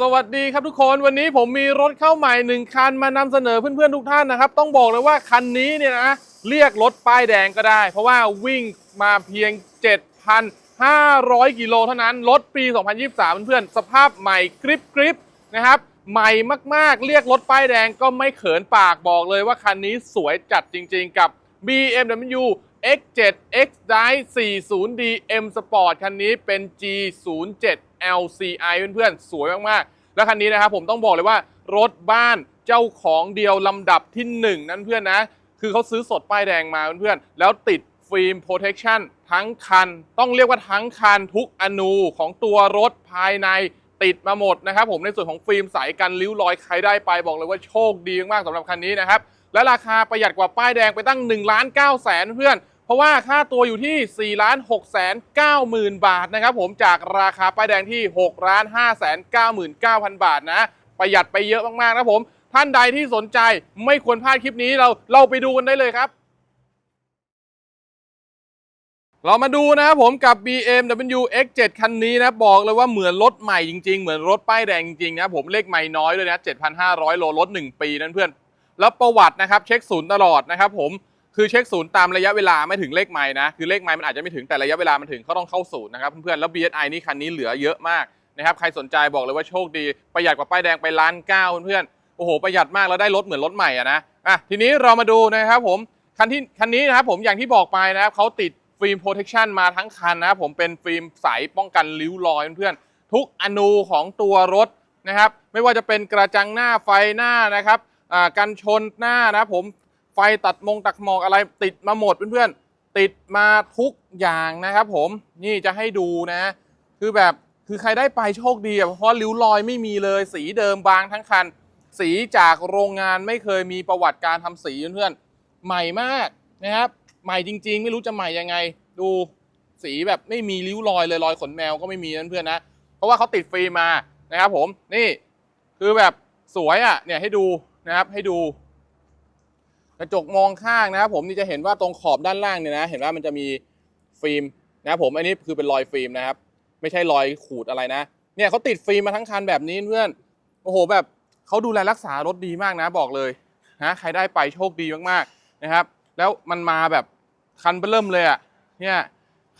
สวัสดีครับทุกคนวันนี้ผมมีรถเข้าใหม่หนึ่งคันมานำเสนอเพื่อนๆทุกท่านนะครับ ต้องบอกเลยว่าคันนี้เนี่ยนะเรียกรถป้ายแดงก็ได้ เพราะว่าวิ่งมาเพียง 7,500 กิโลเท่านั้น รถปี 2023 เพื่อนๆสภาพใหม่กริบกริบนะครับ ใหม่มากๆ เรียกรถป้ายแดงก็ไม่เขินปากบอกเลยว่าคันนี้สวยจัดจริง ๆ กับ BMW X7 X Drive 40D M Sport คันนี้เป็น G07 LCI เพื่อนๆ สวยมากๆ แล้วคันนี้นะครับผมต้องบอกเลยว่ารถบ้านเจ้าของเดียวลำดับที่ 1 นั้นเพื่อนนะ คือเขาซื้อสดป้ายแดงมาเพื่อนๆ แล้วติดฟิล์ม protection ทั้งคัน ต้องเรียกว่าทั้งคันทุกอนูของตัวรถภายในติดมาหมดนะครับผมในส่วนของฟิล์มใสกันริ้วรอยใครได้ไปบอกเลยว่าโชคดีมากๆสำหรับคันนี้นะครับและราคาประหยัดกว่าป้ายแดงไปตั้ง1ล้าน9แสนเพื่อน เพราะว่าค่าตัวอยู่ที่ 4 ล้าน6แสน9หมื่นบาทนะครับผมจากราคาป้ายแดงที่ 6 ล้าน5แสน9หมื่น9พันบาทนะ ประหยัดไปเยอะมากๆนะผม ท่านใดที่สนใจไม่ควรพลาดคลิปนี้เราเราไปดูกันได้เลยครับ เรามาดูนะครับผมกับ BMW X7 คันนี้นะ บอกเลยว่าเหมือนรถใหม่จริงๆ เหมือนรถป้ายแดงจริงๆนะผมเลขไม่น้อยด้วยนะ7,500 โลรถ 1 ปีนั่นเพื่อน แล้วประวัตินะครับเช็คศูนย์ตลอดนะครับผม คือเช็คศูนย์ตามระยะเวลาไม่ถึงเลขไม่นะ คือเลขไม่มันอาจจะไม่ถึงแต่ระยะเวลามันถึงเขาต้องเข้าศูนย์นะครับเพื่อนๆแล้ว BSI นี่คันนี้เหลือเยอะมากนะครับใครสนใจบอกเลยว่าโชคดี ประหยัดกว่าป้ายแดงไปล้านเก้าเพื่อนๆโอ้โหประหยัดมากแล้วได้รถเหมือนรถใหม่อะนะอะทีนี้เรามาดูนะครับผมคันที่คันนี้นะครับผมอย่างที่บอกไปนะครับเขาติดฟิล์มโปรเทคชันมาทั้งคันนะครับผมเป็นฟิล์มใสป้องกันริ้วรอยเพื่อนๆทุกอนูของตัวรถนะครับไม่ว่าจะเป็นกระจังหน้าไฟหน้านะครับอ่ากันชนหน้านะผม ไฟตัดมงตักหมอกอะไรติดมาหมดเพื่อนๆติดมาทุกอย่างนะครับผมนี่จะให้ดูนะ คือแบบคือใครได้ไปโชคดีอะเพราะริ้วรอยไม่มีเลย สีเดิมบางทั้งคัน สีจากโรงงานไม่เคยมีประวัติการทำสีเพื่อนๆใหม่มากนะครับ ใหม่จริง ๆ ไม่รู้จะใหม่ยังไง ดูสีแบบไม่มีริ้วรอยเลยรอยขนแมวก็ไม่มีนั่นเพื่อนนะ เพราะว่าเขาติดฟิล์มมานะครับผมนี่คือแบบสวยอะเนี่ยให้ดูนะครับให้ดู กระจกมองข้างนะครับผมนี่จะเห็นว่าตรงขอบด้านล่างเนี่ยนะเห็นว่ามันจะมีฟิล์มนะครับผมอันนี้คือเป็นรอยฟิล์มนะครับ ไม่ใช่รอยขูดอะไรนะ เนี่ยเขาติดฟิล์มมาทั้งคันแบบนี้เพื่อนโอ้โหแบบเขาดูแลรักษารถดีมากนะบอกเลยนะใครได้ไปโชคดีมากๆนะครับ แล้วมันมาแบบคันเริ่มเลยอะเนี่ย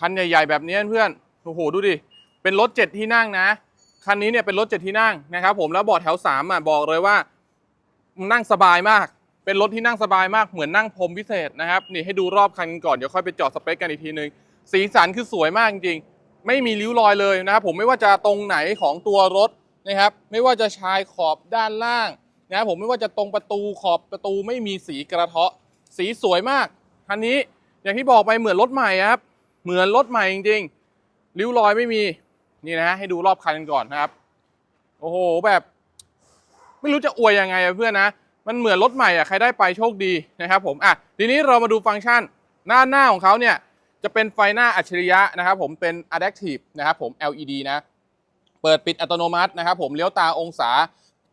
คันใหญ่ ๆ แบบนี้เพื่อนโอ้โหดูดิเป็นรถเจ็ดที่นั่งนะคันนี้เนี่ยเป็นรถเจ็ดที่นั่งนะครับ ผมแล้วเบาะแถวสามอะบอกเลยว่ามันนั่งสบายมาก เป็นรถที่นั่งสบายมากเหมือนนั่งพรมพิเศษนะครับนี่ให้ดูรอบคันกันก่อนเดี๋ยวค่อยไปเจอดสเปคกันอีกทีนึงสีสันคือสวยมากจริงๆ ไม่มีริ้วรอยเลยนะครับผมไม่ว่าจะตรงไหนของตัวรถนะครับ ไม่ว่าจะชายขอบด้านล่างนะครับผมไม่ว่าจะตรงประตูขอบประตูไม่มีสีกระเทาะ สีสวยมากคันนี้อย่างที่บอกไปเหมือนรถใหม่ครับเหมือนรถใหม่จริงๆริ้วรอยไม่มีนี่นะให้ดูรอบคันกันก่อนนะครับ โอ้โหแบบ ไม่รู้จะอวยยังไงเพื่อนนะ มันเหมือนรถใหม่อะใครได้ไปโชคดีนะครับผมอะทีนี้เรามาดูฟังก์ชันหน้าหน้าของเขาเนี่ยจะเป็นไฟหน้าอัจฉริยะนะครับผมเป็น adaptive นะครับผม LED นะเปิดปิดอัตโนมัตินะครับผมเลี้ยวตาองศา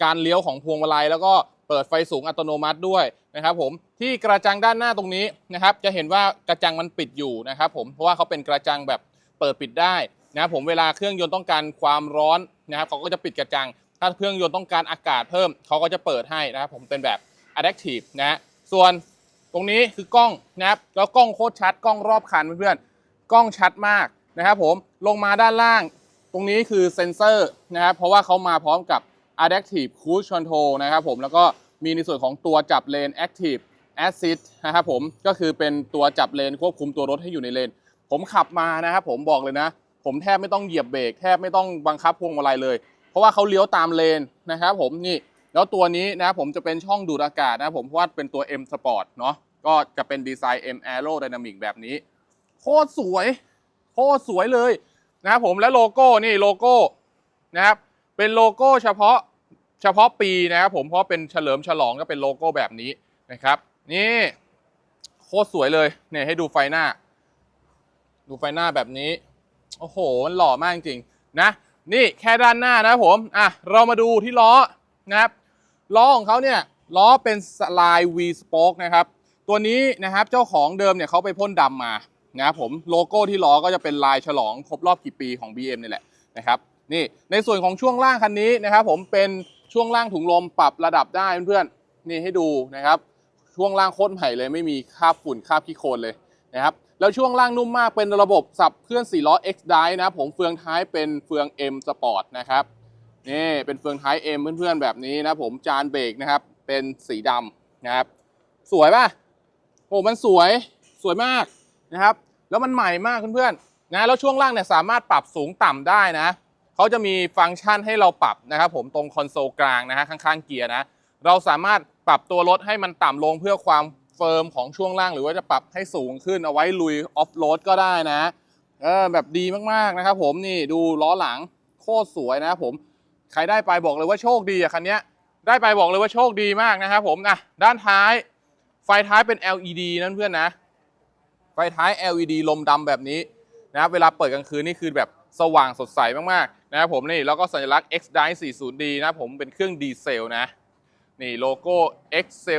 การเลี้ยวของพวงมาลัยแล้วก็เปิดไฟสูงอัตโนมัติด้วยนะครับผมที่กระจังด้านหน้าตรงนี้นะครับจะเห็นว่ากระจังมันปิดอยู่นะครับผมเพราะว่าเขาเป็นกระจังแบบเปิดปิดได้นะครับผมเวลาเครื่องยนต์ต้องการความร้อนนะครับเขาก็จะปิดกระจัง ถ้าเครื่องยนต์ต้องการอากาศเพิ่มเขาก็จะเปิดให้นะครับผมเป็นแบบ adaptive นะส่วนตรงนี้คือกล้องนะครับแล้วกล้องโคตรชัดกล้องรอบคันเพื่อนๆกล้องชัดมากนะครับผมลงมาด้านล่าง ตรงนี้คือเซ็นเซอร์นะครับเพราะว่าเขามาพร้อมกับ adaptive cruise control นะครับผมแล้วก็มีในส่วนของตัวจับเลน active assist นะครับผมก็คือเป็นตัวจับเลนควบคุมตัวรถให้อยู่ในเลน ผมขับมานะครับผมบอกเลยนะ ผมแทบไม่ต้องเหยียบเบรกแทบไม่ต้องบังคับพวงมาลัยเลย เพราะว่าเขาเลี้ยวตามเลนนะครับผมนี่แล้วตัวนี้นะครับผมจะเป็นช่องดูดอากาศนะผมเพราะว่าเป็นตัว M Sport เนาะก็จะเป็นดีไซน์ M Aerodynamic แบบนี้ โคตรสวย โคตรสวยเลยนะครับผมและโลโก้นี่โลโก้นะครับเป็นโลโก้เฉพาะเฉพาะปีนะครับผมเพราะเป็นเฉลิมฉลองก็เป็นโลโก้แบบนี้นะครับ นี่โคตรสวยเลยเนี่ยให้ดูไฟหน้า ดูไฟหน้าแบบนี้ โอ้โหมันหล่อมากจริงๆนะ นี่แค่ด้านหน้านะครับผมอะเรามาดูที่ล้อนะครับล้อของเขาเนี่ยล้อเป็นสไลด์ V spoke นะครับ ตัวนี้นะครับเจ้าของเดิมเนี่ยเขาไปพ่นดำมานะครับผมโลโก้ที่ล้อก็จะเป็นลายฉลองครบรอบกี่ปีของ BM นี่แหละนะครับนี่ในส่วนของช่วงล่างคันนี้นะครับผมเป็นช่วงล่างถุงลมปรับระดับได้เพื่อนๆนี่ให้ดูนะครับ ช่วงล่างโคตรใหม่เลยไม่มีคราบฝุ่นคราบขี้โคลนเลยนะครับ แล้วช่วงล่างนุ่มมากเป็นระบบสับเคลื่อน4ล้อ X Drive นะผมเฟืองท้ายเป็นเฟือง M Sport นะครับนี่เป็นเฟืองท้าย M เพื่อนๆแบบนี้นะผมจานเบรกนะครับ เป็นสีดำนะครับ สวยป่ะโอ้มันสวยสวยมากนะครับ แล้วมันใหม่มากเพื่อนๆนะแล้วช่วงล่างเนี่ยสามารถปรับสูงต่ำได้นะเขาจะมีฟังก์ชันให้เราปรับนะครับ ผมตรงคอนโซลกลางนะฮะข้างๆเกียร์นะเราสามารถปรับตัวรถให้มันต่ำลงเพื่อความ ฟิร์มของช่วงล่างหรือว่าจะปรับให้สูงขึ้นเอาไว้ลุยออฟโรดก็ได้นะเออแบบดีมากๆนะครับผมนี่ดูล้อหลังโคตรสวยนะครับผมใครได้ไปบอกเลยว่าโชคดีอะคันนี้ได้ไปบอกเลยว่าโชคดีมากนะครับผมนะด้านท้ายไฟท้ายเป็น LED นั่นเพื่อนนะ ไฟท้าย LED ลมดำแบบนี้นะครับเวลาเปิดกลางคืนนี่คือแบบสว่างสดใสมากๆนะครับผมนี่แล้วก็สัญลักษณ์ X Drive 40D นะผมเป็นเครื่องดีเซลนะนี่โลโก้ X7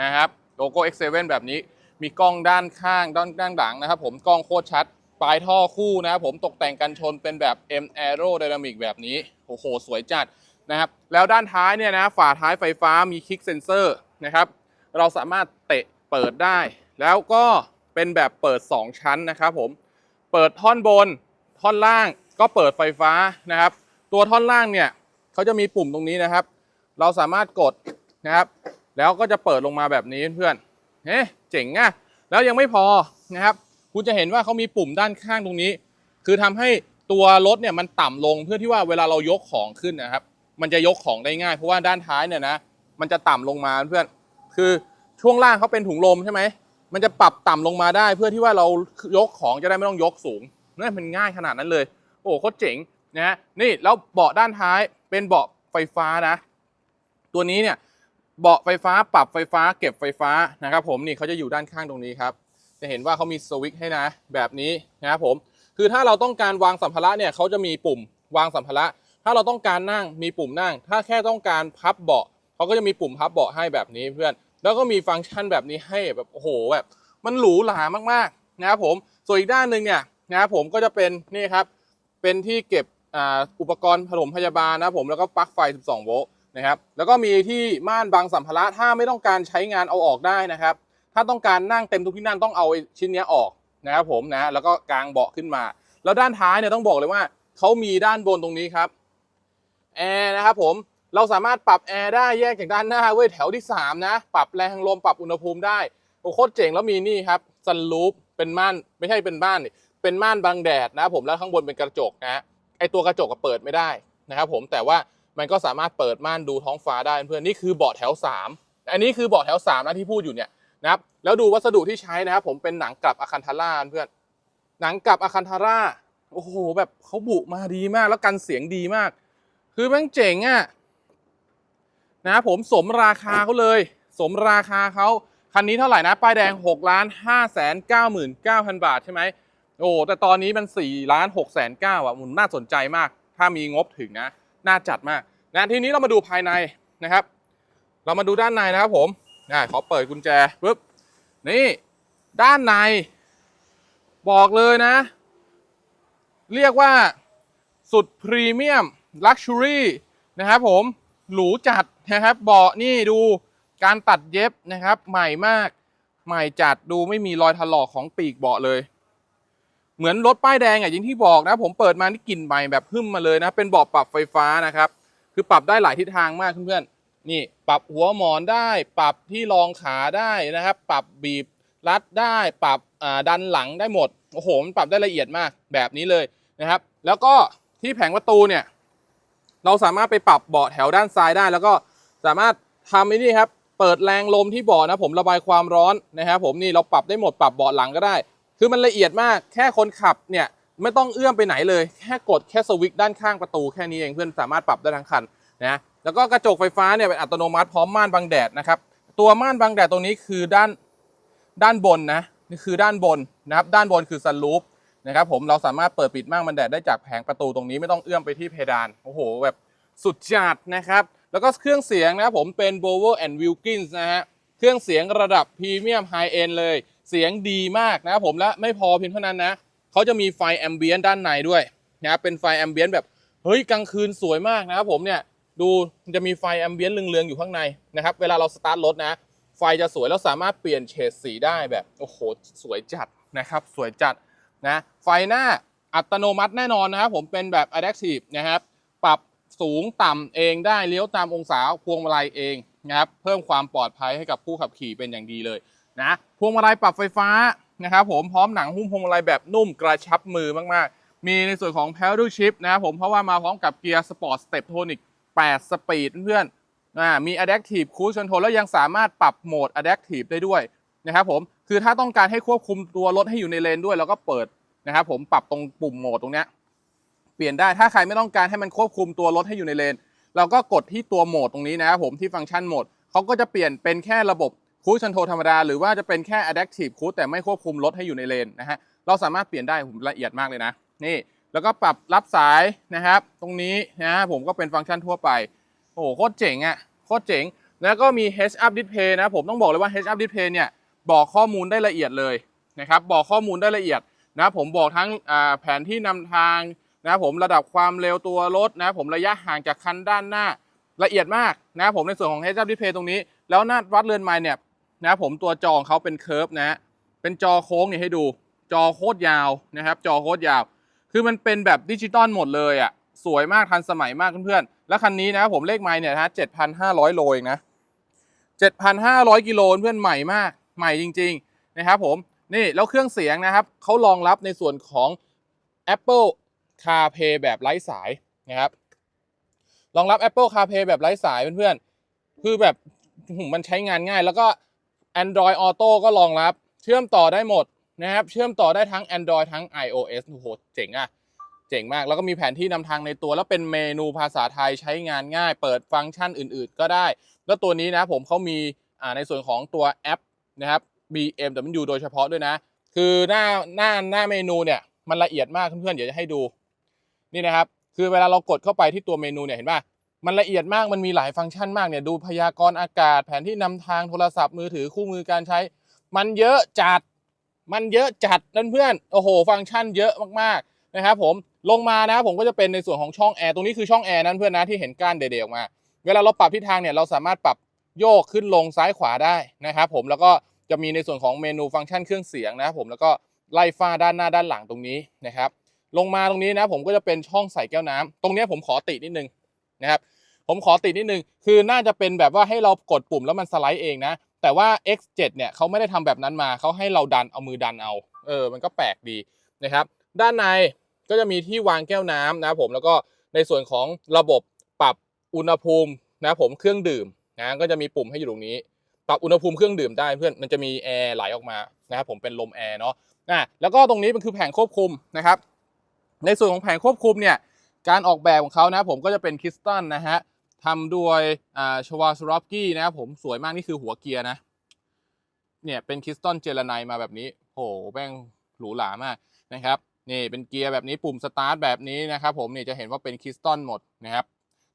นะครับ โลโก้ X7 แบบนี้ มีกล้องด้านข้างด้านด้านหลังนะครับผมกล้องโคตรชัด ปลายท่อคู่นะครับผมตกแต่งกันชนเป็นแบบ M Aerodynamic แบบนี้โอ้โหสวยจัดนะครับแล้วด้านท้ายเนี่ยนะฝาท้ายไฟฟ้ามีคลิกเซนเซอร์นะครับเราสามารถเตะเปิดได้ แล้วก็เป็นแบบเปิด 2 ชั้นนะครับผมเปิดท่อนบนท่อนล่างก็เปิดไฟฟ้านะครับ ตัวท่อนล่างเนี่ยเขาจะมีปุ่มตรงนี้นะครับ เราสามารถกดนะครับ แล้วก็จะเปิดลงมาแบบนี้เพื่อนเฮ้เจ๋งอะแล้วยังไม่พอนะครับ คุณจะเห็นว่าเขามีปุ่มด้านข้างตรงนี้ คือทำให้ตัวรถเนี่ยมันต่ำลงเพื่อที่ว่าเวลาเรายกของขึ้นนะครับ มันจะยกของได้ง่ายเพราะว่าด้านท้ายเนี่ยนะมันจะต่ำลงมาเพื่อน คือช่วงล่างเขาเป็นถุงลมใช่ไหมมันจะปรับต่ำลงมาได้ เพื่อที่ว่าเรายกของจะได้ไม่ต้องยกสูงนั่นมันง่ายขนาดนั้นเลย โอ้โคตรเจ๋งนะฮะนี่แล้วเบาะด้านท้ายเป็นเบาะไฟฟ้านะ ตัวนี้เนี่ย เบาะไฟฟ้าปรับไฟฟ้าเก็บไฟฟ้านะครับผมนี่เขาจะอยู่ด้านข้างตรงนี้ครับ จะเห็นว่าเขามีสวิตช์ให้นะ แบบนี้นะครับผมคือถ้าเราต้องการวางสัมภาระเนี่ยเขาจะมีปุ่มวางสัมภาระ ถ้าเราต้องการนั่งมีปุ่มนั่ง ถ้าแค่ต้องการพับเบาะเขาก็จะมีปุ่มพับเบาะให้แบบนี้เพื่อน แล้วก็มีฟังก์ชันแบบนี้ให้แบบโอ้โหแบบมันหรูหรามากๆนะครับผมส่วนอีกด้านหนึ่งเนี่ยนะครับผมก็จะเป็นนี่ครับเป็นที่เก็บอ,อุปกรณ์ผสมพยาบาลนะครับผมแล้วก็ปลั๊กไฟ 12 โวลต์ นะครับ แล้วก็มีที่ม่านบังสัมภาระถ้าไม่ต้องการใช้งานเอาออกได้นะครับ ถ้าต้องการนั่งเต็มทุกที่นั่งต้องเอาชิ้นนี้ออกนะครับผมนะแล้วก็กางเบาะขึ้นมา แล้วด้านท้ายเนี่ยต้องบอกเลยว่าเขามีด้านบนตรงนี้ครับแอร์นะครับผมเราสามารถปรับแอร์ได้แยกจากด้านหน้าเว้ยแถวที่ 3 นะ ปรับแรงลมปรับอุณหภูมิได้โอ้โคตรเจ๋งแล้วมีนี่ครับซันลูปเป็นม่านไม่ใช่เป็นม่านเป็นม่านบังแดดนะครับผมแล้วข้างบนเป็นกระจกนะไอตัวกระจกก็เปิดไม่ได้นะครับผมแต่ว่า มันก็สามารถเปิดม่านดูท้องฟ้าได้เพื่อนนี่คือเบาะแถว 3 อันนี้คือเบาะแถว3นะที่พูดอยู่เนี่ยนะครับแล้วดูวัสดุที่ใช้นะครับผมเป็นหนังกลับอะคันทาร่าเพื่อนหนังกลับอะคันทาร่าโอ้โหแบบเขาบุมาดีมากแล้วกันเสียงดีมาก คือแม่งเจ๋งอะ่ะนะครับผมสมราคาเขาเลย สมราคาเขาคันนี้เท่าไหร่นะ ป้ายแดง6ล้าน5แสน9หมื่น9พันบาทใช่ไหมโอ้แต่ตอนนี้มัน4ล้าน6แสน9อะมันน่าสนใจมาก ถ้ามีงบถึงนะ น่าจัดมากนะทีนี้เรามาดูภายในนะครับ เรามาดูด้านในนะครับผมอ่ขอเปิดกุญแจปึ๊บนี่ด้านใน บอกเลยนะ เรียกว่าสุดพรีเมียมลักชัวรี่นะครับผมหรูจัดนะครับเบาะนี่ดูการตัดเย็บนะครับ ใหม่มาก ใหม่จัดดูไม่มีรอยถลอกของปีกเบาะเลย เหมือนรถป้ายแดงอะอย่างที่บอกนะ ผมเปิดมานี่กลิ่นใหม่แบบหึ่มมาเลยนะ เป็นเบาะปรับไฟฟ้านะครับ คือปรับได้หลายทิศทางมากเพื่อนๆนี่ ปรับหัวหมอนได้ ปรับที่รองขาได้นะครับ ปรับบีบรัดได้ ปรับดันหลังได้หมดโอ้โหมันปรับได้ละเอียดมากแบบนี้เลยนะครับ แล้วก็ที่แผงประตูเนี่ย เราสามารถไปปรับเบาะแถวด้านซ้ายได้ แล้วก็สามารถทำอ้นี่ครับเปิดแรงลมที่เบาะนะผมระบายความร้อนนะครับผมนี่เราปรับได้หมดปรับเบาะหลังก็ได้ คือมันละเอียดมากแค่คนขับเนี่ยไม่ต้องเอื้อมไปไหนเลย แค่กดแค่สวิตช์ด้านข้างประตูแค่นี้เองเพื่อนสามารถปรับได้ทั้งคันนะแล้วก็กระจกไฟฟ้าเนี่ยเป็นอัตโนมัติพร้อมม่านบังแดดนะครับตัวม่านบังแดดตรงนี้คือด้านด้านบนนะนี่คือด้านบนนะครับด้านบนคือซันรูฟนะครับผมเราสามารถเปิดปิดม่านบังแดดได้จากแผงประตูตรงนี้ไม่ต้องเอื้อมไปที่เพดานโอ้โหแบบสุดจัดนะครับแล้วก็เครื่องเสียงนะครับผมเป็น b o w e r and Wilkins นะฮะเครื่องเสียงระดับพรีเมียมไฮเอนเลย เสียงดีมากนะครับผมและไม่พอเพียงเท่านั้นนะเขาจะมีไฟแอมเบียนด้านในด้วยนะครับเป็นไฟแอมเบียนแบบเฮ้ยกลางคืนสวยมากนะครับผมเนี่ยดูจะมีไฟแอมเบียนเรืองๆอยู่ข้างในนะครับเวลาเราสตาร์ทรถนะ ไฟจะสวยแล้วสามารถเปลี่ยนเฉดสีได้แบบโอ้โหสวยจัดนะครับสวยจัดนะไฟหน้าอัตโนมัติแน่นอนนะครับผมเป็นแบบ adaptive นะครับปรับสูงต่ำเองได้เลี้ยวตามองศาพวงมาลัยเองนะครับเพิ่มความปลอดภัยให้กับผู้ขับขี่เป็นอย่างดีเลย นะพวงมาลัยปรับไฟฟ้านะครับผมพร้อมหนังหุ้มพวงมาลัยแบบนุ่มกระชับมือมากๆ มีในส่วนของ paddle shift นะครับผมเพราะว่ามาพร้อมกับเกียร์สปอร์ตสเต p โทนิก8 สปีดเพื่อนมี adaptive cruise control แล้วยังสามารถปรับโหมด adaptive ได้ด้วยนะครับผมคือถ้าต้องการให้ควบคุมตัวรถให้อยู่ในเลนด้วยเราก็เปิดนะครับผมปรับตรงปุ่มโหมดตรงเนี้ยเปลี่ยนได้ถ้าใครไม่ต้องการให้มันควบคุมตัวรถให้อยู่ในเลน เราก็กดที่ตัวโหมดตรงนี้นะครับผมที่ฟังก์ชันโหมดเขาก็จะเปลี่ยนเป็นแค่ระบบ คูชันโทธรรมดา หรือว่าจะเป็นแค่ adaptive cruise แต่ไม่ควบคุมรถให้อยู่ในเลนนะฮะเราสามารถเปลี่ยนได้ผมละเอียดมากเลยนะนี่แล้วก็ปรับรับสายนะครับ ตรงนี้นะฮะผมก็เป็นฟังก์ชันทั่วไปโอ้โหโคตรเจ๋งอะ่ะโคตรเจ๋ง แล้วก็มี head Up Display นะผมต้องบอกเลยว่า head Up Display เนี่ยบอกข้อมูลได้ละเอียดเลยนะครับบอกข้อมูลได้ละเอียดนะผมบอกทั้งแผนที่นำทางนะครับผมระดับความเร็วตัวรถนะครับผมระยะห่างจากคันด้านหน้าละเอียดมากนะครับผมในส่วนของ head Up Display ตรงนี้ แล้วหน้าวัดเรือนไมล์เนี่ย นะครับผมตัวจอของเขาเป็นเคิร์ฟนะฮะเป็นจอโค้งเนี่ยให้ดู จอโคตรยาวนะครับ จอโคตรยาว คือมันเป็นแบบดิจิตอลหมดเลยอะสวยมากทันสมัยมากเพื่อนๆ แล้วคันนี้นะครับผมเลขไมล์เนี่ยนะ7,500โลเองนะ7,500กิโลเพื่อนใหม่มากใหม่จริง ๆ นะครับผมนี่แล้วเครื่องเสียงนะครับเขารองรับในส่วนของ Apple CarPlay แบบไร้สายนะครับรองรับ Apple CarPlay แบบไร้สายเพื่อนๆ คือแบบมันใช้งานง่าย แล้วก็ Android Auto ก็รองรับ เชื่อมต่อได้หมดนะครับ เชื่อมต่อได้ทั้ง Android ทั้ง iOS โอ้โหเจ๋งอะเจ๋งมาก แล้วก็มีแผนที่นำทางในตัว แล้วเป็นเมนูภาษาไทยใช้งานง่าย เปิดฟังก์ชันอื่น ๆ ก็ได้ แล้วตัวนี้นะผมเขามีในส่วนของตัวแอปนะครับ BMW โดยเฉพาะด้วยนะ คือหน้าหน้าหน้าเมนูเนี่ยมันละเอียดมากเพื่อนๆเดี๋ยวจะให้ดูนี่นะครับ คือเวลาเรากดเข้าไปที่ตัวเมนูเนี่ยเห็นป่ะ มันละเอียดมากมันมีหลายฟังก์ชันมากเนี่ยดูพยากรณ์อากาศ แผนที่นำทางโทรศัพท์มือถือคู่มือการใช้ มันเยอะจัด มันเยอะจัดเพื่อนๆโอ้โห ฟังก์ชันเยอะมากๆนะครับผมลงมานะผมก็จะเป็นในส่วนของช่องแอร์ตรงนี้คือช่องแอร์นั้นเพื่อนนะที่เห็นก้านเด่ๆออกมา เวลาเราปรับทิศทางเนี่ยเราสามารถปรับโยกขึ้นลงซ้ายขวาได้นะครับผมแล้วก็จะมีในส่วนของเมนูฟังก์ชันเครื่องเสียงนะครับผมแล้วก็ไล่ฟ้าด้านหน้าด้านหลังตรงนี้นะครับลงมาตรงนี้นะผมก็จะเป็นช่องใส่แก้วน้ำตรงนี้ผมขอตินิดนึง นะครับผมขอติดนิดนึงคือน่าจะเป็นแบบว่าให้เรากดปุ่มแล้วมันสไลด์เองนะ แต่ว่า X7 เนี่ยเขาไม่ได้ทำแบบนั้นมาเขาให้เราดันเอามือดันเอา เออ มันก็แปลกดีนะครับ ด้านในก็จะมีที่วางแก้วน้ำนะครับผมแล้วก็ในส่วนของระบบปรับอุณหภูมินะครับผมเครื่องดื่มนะก็จะมีปุ่มให้อยู่ตรงนี้ ปรับอุณหภูมิเครื่องดื่มได้เพื่อนมันจะมีแอร์ไหลออกมานะครับผมเป็นลมแอร์เนาะอะแล้วก็ตรงนี้มันคือแผงควบคุมนะครับ ในส่วนของแผงควบคุมเนี่ย การออกแบบของเขานะผมก็จะเป็นคริสตัลนะฮะทำด้วยชวาสรอฟกี้นะครับผมสวยมากนี่คือหัวเกียร์นะ เนี่ยเป็นคริสตัลเจลไนมาแบบนี้ โหแม่งหรูหรามากนะครับนี่เป็นเกียร์แบบนี้ปุ่มสตาร์ทแบบนี้นะครับผมนี่จะเห็นว่าเป็นคริสตัลหมดนะครับ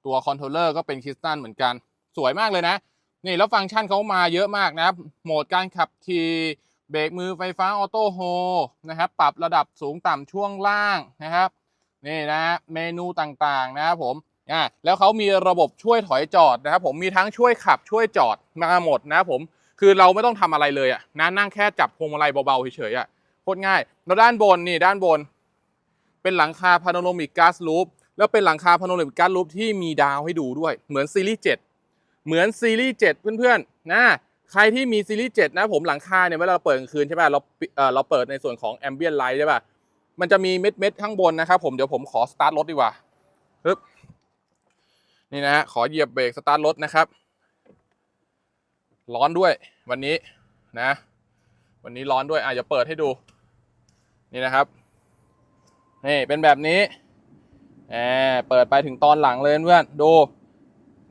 ตัวคอนโทรลเลอร์ก็เป็นคริสตัลเหมือนกัน สวยมากเลยนะ นี่แล้วฟังก์ชันเขามาเยอะมากนะครับโหมดการขับขี่เบรกมือไฟฟ้าออโต้โฮนะครับปรับระดับสูงต่ำช่วงล่างนะครับ นี่นะเมนูต่างๆนะครับผมอ่าแล้วเขามีระบบช่วยถอยจอดนะครับผมมีทั้งช่วยขับช่วยจอดมาหมดนะครับผมคือเราไม่ต้องทำอะไรเลยอะนะนั่งแค่จับพวงมาลัยเบาๆเฉยๆอะโคตรง่ายแล้วด้านบนนี่ด้านบน เป็นหลังคาพาโนโรมิกก๊าซลูปแล้วเป็นหลังคาพาโนโรมิกก๊าซลูปที่มีดาวให้ดูด้วย เหมือนซีรีส์7เหมือนซีรีส์7เพื่อนๆนะใครที่มีซีรีส์7นะผมหลังคาเนี่ยเวลาเราเปิดกลางคืนใช่ป่ะเราเอ่อเราเปิดในส่วนของแอมเบียนไลท์ใช่ป่ะ มันจะมีเม็ดเม็ดข้างบนนะครับ ผมเดี๋ยวผมขอสตาร์ทรถดีกว่าปึ๊บนี่นะฮะขอเหยียบเบรกสตาร์ทรถนะครับ ร้อนด้วยวันนี้นะ วันนี้ร้อนด้วยอะจะเปิดให้ดู นี่นะครับนี่เป็นแบบนี้แอบเปิดไปถึงตอนหลังเลยเพื่อนดู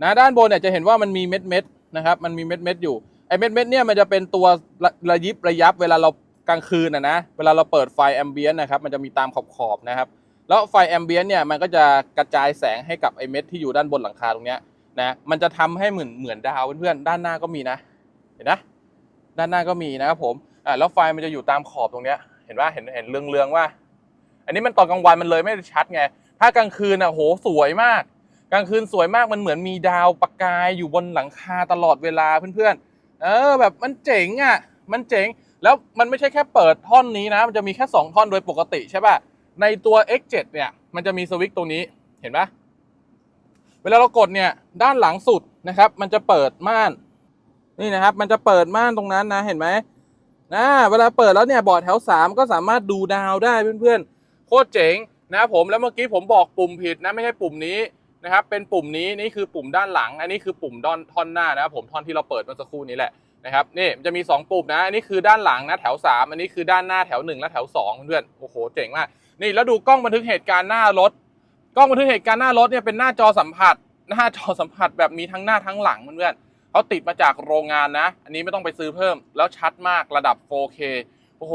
นะด้านบนเนี่ยจะเห็นว่ามันมีเม็ดเม็ดนะครับ มันมีเม็ดเม็ดอยู่ไอ้เม็ดเม็ดเนี่ยมันจะเป็นตัวระระยิบระยับเวลาเรา กลางคืนนะนะเวลาเราเปิดไฟแอมเบียนนะครับมันจะมีตามขอบขอบๆนะครับ แล้วไฟแอมเบียนเนี่ยมันก็จะกระจายแสงให้กับไอเม็ดที่อยู่ด้านบนหลังคาตรงเนี้ยนะมันจะทำให้เหมือนเหมือนดาวเพื่อนๆด้านหน้าก็มีนะ เห็นนะด้านหน้าก็มีนะครับผมอ่าแล้วไฟมันจะอยู่ตามขอบตรงเนี้ยเห็นว่าเห็นเห็นเรืองๆว่า อันนี้มันตอนกลางวันมันเลยไม่ได้ชัดไง ถ้ากลางคืนอะโหสวยมาก กลางคืนสวยมากมันเหมือนมีดาวประกายอยู่บนหลังคาตลอดเวลาเพื่อนๆเออแบบมันเจ๋งอะมันเจ๋ง แล้วมันไม่ใช่แค่เปิดท่อนนี้นะ มันจะมีแค่ 2 ท่อนโดยปกติใช่ป่ะ ในตัว X7 เนี่ย มันจะมีสวิตช์ตรงนี้ เห็นปะเวลาเรากดเนี่ย ด้านหลังสุดนะครับ มันจะเปิดม่าน นี่นะครับ มันจะเปิดม่านตรงนั้นนะ เห็นไหมนะเวลาเปิดแล้วเนี่ย บอร์ดแถว 3 ก็สามารถดูดาวได้เพื่อนๆ โคตรเจ๋งนะครับผม แล้วเมื่อกี้ผมบอกปุ่มผิดนะ ไม่ใช่ปุ่มนี้นะครับ เป็นปุ่มนี้ นี่คือปุ่มด้านหลัง อันนี้คือปุ่มด้านท่อนหน้านะครับผม ท่อนที่เราเปิดเมื่อสักครู่นี้แหละ นะครับนี่มันจะมี 2 ปุ่มนะ อันนี้คือด้านหลังนะแถว 3 อันนี้คือด้านหน้าแถว 1 และแถว2เพื่อนโอ้โหเจ๋งมากนี่แล้วดูกล้องบันทึกเหตุการณ์หน้ารถ กล้องบันทึกเหตุการณ์หน้ารถเนี่ยเป็นหน้าจอสัมผัส หน้าจอสัมผัสแบบมีทั้งหน้าทั้งหลังเพื่อนเขาติดมาจากโรงงานนะ อันนี้ไม่ต้องไปซื้อเพิ่ม แล้วชัดมากระดับ 4K โอ้โห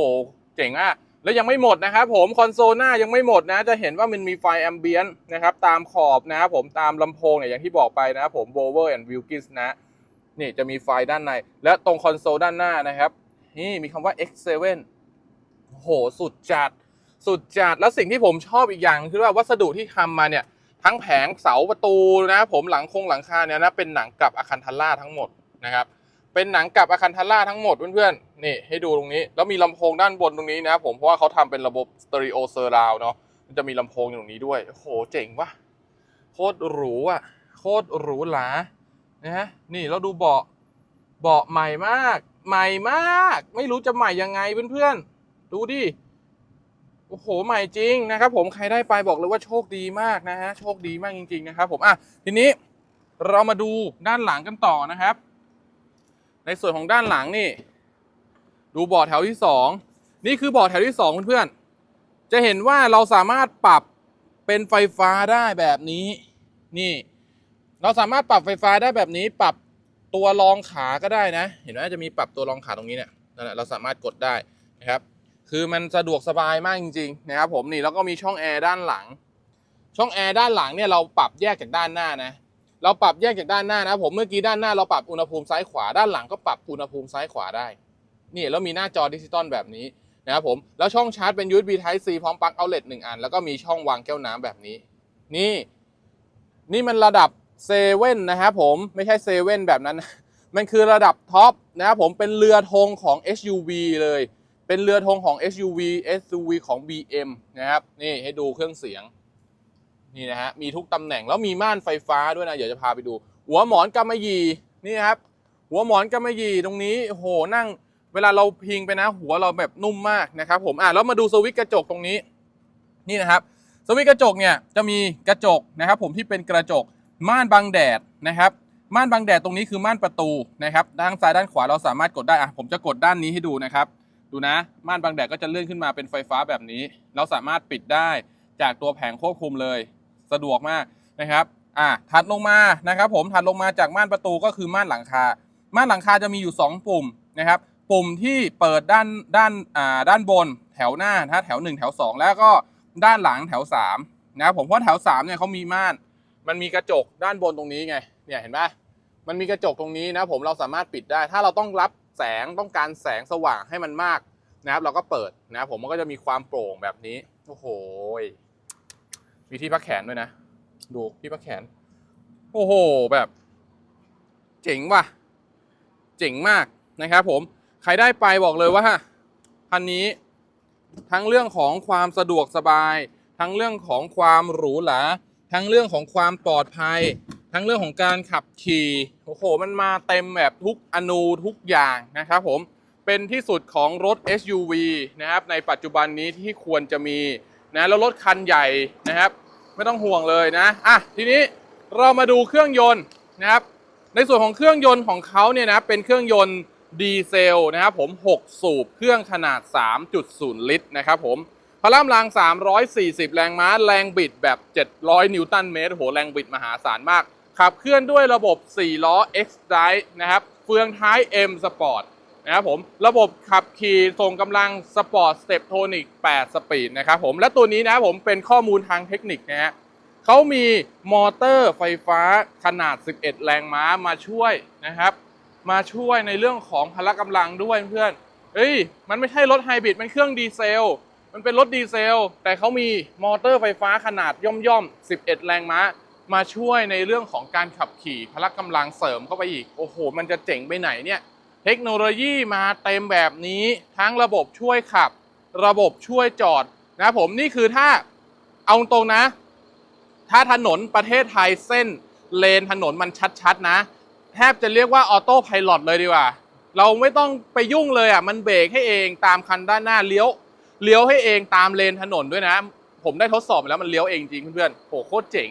เจ๋งมากแล้วยังไม่หมดนะครับผมคอนโซลหน้ายังไม่หมดนะ จะเห็นว่ามันมีไฟแอมเบียนนะครับตามขอบนะครับผมตามลำโพงเนี่ยอย่างที่บอกไปนะครับผม b o w e r and Wilkins นะ นี่จะมีไฟด้านใน และตรงคอนโซลด้านหน้านะครับ นี่มีคำว่า X7 โอ้โหสุดจัด สุดจัด แล้วสิ่งที่ผมชอบอีกอย่างคือว่าวัสดุที่ทำมาเนี่ย ทั้งแผงเสาประตูนะผมหลังคงหลังคาเนี่ยนะเป็นหนังกลับอาคันทัลล่าทั้งหมดนะครับเป็นหนังกลับอาคันทัลล่าทั้งหมดเพื่อนๆนี่ให้ดูตรงนี้ แล้วมีลำโพงด้านบนตรงนี้นะผมเพราะว่าเขาทำเป็นระบบสเตอริโอเซอร์ราวเนาะมันจะมีลำโพงอยู่ตรงนี้ด้วยโอ้โหเจ๋งว่ะโคตรหรูอะโคตรหรูหรา นะฮะนี่เราดูเบาะเบาะใหม่มาก ใหม่มาก ไม่รู้จะใหม่ยังไงเพื่อนๆดูดิโอ้โหใหม่จริงนะครับ ผมใครได้ไปบอกเลยว่าโชคดีมากนะฮะโชคดีมากจริง ๆ นะครับ ผมอะทีนี้เรามาดูด้านหลังกันต่อนะครับ ในส่วนของด้านหลังนี่ ดูเบาะแถวที่สองนี่คือเบาะแถวที่สองเพื่อนๆจะเห็นว่าเราสามารถปรับเป็นไฟฟ้าได้แบบนี้ นี่ เราสามารถปรับไฟฟ้าได้แบบนี้ ปรับตัวรองขาก็ได้นะ เห็นไหมจะมีปรับตัวรองขาตรงนี้เนี่ยนั่นแหละเราสามารถกดได้นะครับ คือมันสะดวกสบายมากจริงๆนะครับผมนี่แล้วก็มีช่องแอร์ด้านหลัง ช่องแอร์ด้านหลังเนี่ยเราปรับแยกจากด้านหน้านะเราปรับแยกจากด้านหน้านะผมเมื่อกี้ด้านหน้าเราปรับอุณหภูมิซ้ายขวาด้านหลังก็ปรับอุณหภูมิซ้ายขวาได้ นี่แล้วมีหน้าจอดิจิตอลแบบนี้นะครับผมแล้วช่องชาร์จเป็น USB Type C พร้อมปลั๊กเอาเล t หนึ่งอัน แล้วก็มีช่องวางแก้วน้ำแบบนี้ นี่ นี่มันระดับ เซเว่นนะครับผมไม่ใช่เซเว่นแบบนั้น มันคือระดับท็อปนะครับผมเป็นเรือธงของ SUV เลย เป็นเรือธงของ SUV SUV ของ BM นะครับนี่ให้ดูเครื่องเสียงนี่นะฮะมีทุกตำแหน่งแล้วมีม่านไฟฟ้าด้วยนะเดี๋ยวจะพาไปดู หัวหมอนกำมะหยี่นี่ครับหัวหมอนกำมะหยี่ตรงนี้โหนั่ง เวลาเราพิงไปนะ หัวเราแบบนุ่มมากนะครับผมอะแล้วมาดูสวิตช์กระจกตรงนี้นี่นะครับสวิตช์กระจกเนี่ยจะมีกระจกนะครับผมที่เป็นกระจก ม่านบังแดดนะครับ ม่านบังแดดตรงนี้คือม่านประตูนะครับ ด้านซ้ายด้านขวาเราสามารถกดได้อะผมจะกดด้านนี้ให้ดูนะครับ ดูนะ ม่านบังแดดก็จะเลื่อนขึ้นมาเป็นไฟฟ้าแบบนี้ เราสามารถปิดได้จากตัวแผงควบคุมเลย สะดวกมากนะครับ อะถัดลงมานะครับ ผมถัดลงมาจากม่านประตูก็คือม่านหลังคา ม่านหลังคาจะมีอยู่ 2 ปุ่มนะครับ ปุ่มที่เปิดด้านด้านอ่าด้านบนแถวหน้านะแถว 1 แถว 2 แล้วก็ด้านหลังแถว3นะครับผมเพราะแถว3เนี่ยเขามีม่าน มันมีกระจกด้านบนตรงนี้ไง เนี่ยเห็นปะมันมีกระจกตรงนี้นะผมเราสามารถปิดได้ ถ้าเราต้องรับแสงต้องการแสงสว่างให้มันมากนะครับ เราก็เปิดนะผมมันก็จะมีความโปร่งแบบนี้ โอ้โหมีที่พักแขนด้วยนะ ดูที่พักแขน โอ้โหแบบ เจ๋งว่ะ เจ๋งมากนะครับผม ใครได้ไปบอกเลยว่าคันนี้ทั้งเรื่องของความสะดวกสบาย ทั้งเรื่องของความหรูหรา ทั้งเรื่องของความปลอดภัย ทั้งเรื่องของการขับขี่โอ้โหมันมาเต็มแบบทุกอนูทุกอย่างนะครับผมเป็นที่สุดของรถ SUV นะครับในปัจจุบันนี้ที่ควรจะมีนะแล้วรถคันใหญ่นะครับ ไม่ต้องห่วงเลยนะอะทีนี้เรามาดูเครื่องยนต์นะครับ ในส่วนของเครื่องยนต์ของเขาเนี่ยนะเป็นเครื่องยนต์ดีเซลนะครับผม 6 สูบเครื่องขนาด 3.0 ลิตรนะครับผม พลังลัง340 แรงม้า แรงบิดแบบ 700 นิวตันเมตร โห แรงบิดมหาศาลมาก ขับเคลื่อนด้วยระบบ 4 ล้อ X Drive นะครับ เฟืองท้าย M Sport นะครับผม ระบบขับขี่ส่งกำลัง Sport Step Tonic 8สปีดนะครับผม และตัวนี้นะครับผมเป็นข้อมูลทางเทคนิคนะฮะเขามีมอเตอร์ไฟฟ้าขนาด 11 แรงม้ามาช่วยนะครับ มาช่วยในเรื่องของพละกำลังด้วยเพื่อนเฮ้ย มันไม่ใช่รถไฮบริด มันเครื่องดีเซล มันเป็นรถดีเซล แต่เขามีมอเตอร์ไฟฟ้าขนาดย่อมๆ 11 แรงม้า มาช่วยในเรื่องของการขับขี่พละกำลังเสริมเข้าไปอีก โอ้โห มันจะเจ๋งไปไหนเนี่ย เทคโนโลยีมาเต็มแบบนี้ ทั้งระบบช่วยขับ ระบบช่วยจอดนะผมนี่คือถ้าเอาตรงนะ ถ้าถนนประเทศไทยเส้นเลนถนนมันชัดๆนะ แทบจะเรียกว่าออโต้ไพลอตเลยดีกว่า เราไม่ต้องไปยุ่งเลยอะ มันเบรกให้เองตามคันด้านหน้าเลี้ยว เลี้ยวให้เองตามเลนถนนด้วยนะ ผมได้ทดสอบแล้วมันเลี้ยวเองจริงเพื่อนๆโหโคตรเจ๋ง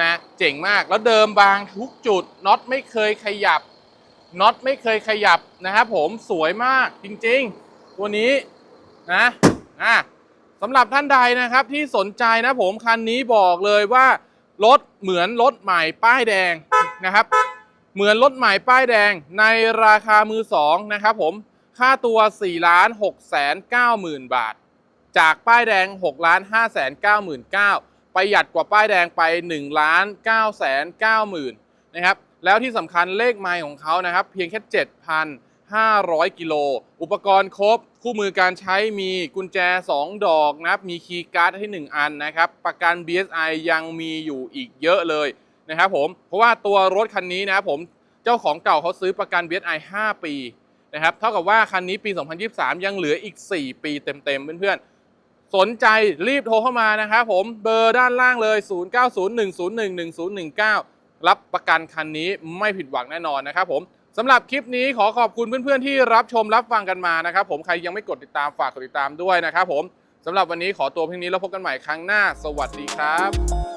นะเจ๋งมากแล้วเดิมบางทุกจุดน็อตไม่เคยขยับน็อตไม่เคยขยับนะครับผมสวยมากจริงๆ ตัวนี้นะอะสำหรับท่านใดนะครับที่สนใจนะผมคันนี้บอกเลยว่ารถเหมือนรถใหม่ป้ายแดงนะครับ เหมือนรถใหม่ป้ายแดงในราคามือสองนะครับผม ค่าตัว4ล้าน6แสน9หมื่นบาท จากป้ายแดง6ล้าน5แสน9หมื่น9ประหยัดกว่าป้ายแดงไป1ล้าน9แสน9หมื่นนะครับแล้วที่สำคัญเลขไมล์ของเขานะครับ เพียงแค่ 7,500 กิโล อุปกรณ์ครบ คู่มือการใช้มีกุญแจ 2 ดอกนะครับ มีคีย์การ์ดให้ 1 อันนะครับ ประกัน BSI ยังมีอยู่อีกเยอะเลยนะครับผม เพราะว่าตัวรถคันนี้นะครับผม เจ้าของเก่าเขาซื้อประกัน BSI 5 ปี นะครับเท่ากับว่าคันนี้ปี 2023 ยังเหลืออีก 4 ปีเต็มๆเพื่อนๆ สนใจรีบโทรเข้ามานะครับผมเบอร์ด้านล่างเลย 0901011019 รับประกันคันนี้ไม่ผิดหวังแน่นอนนะครับผมสำหรับคลิปนี้ขอขอบคุณเพื่อนๆ ที่รับชมรับฟังกันมานะครับผมใครยังไม่กดติดตามฝากกดติดตามด้วยนะครับผมสำหรับวันนี้ขอตัวเพียงนี้แล้วพบกันใหม่ครั้งหน้า สวัสดีครับ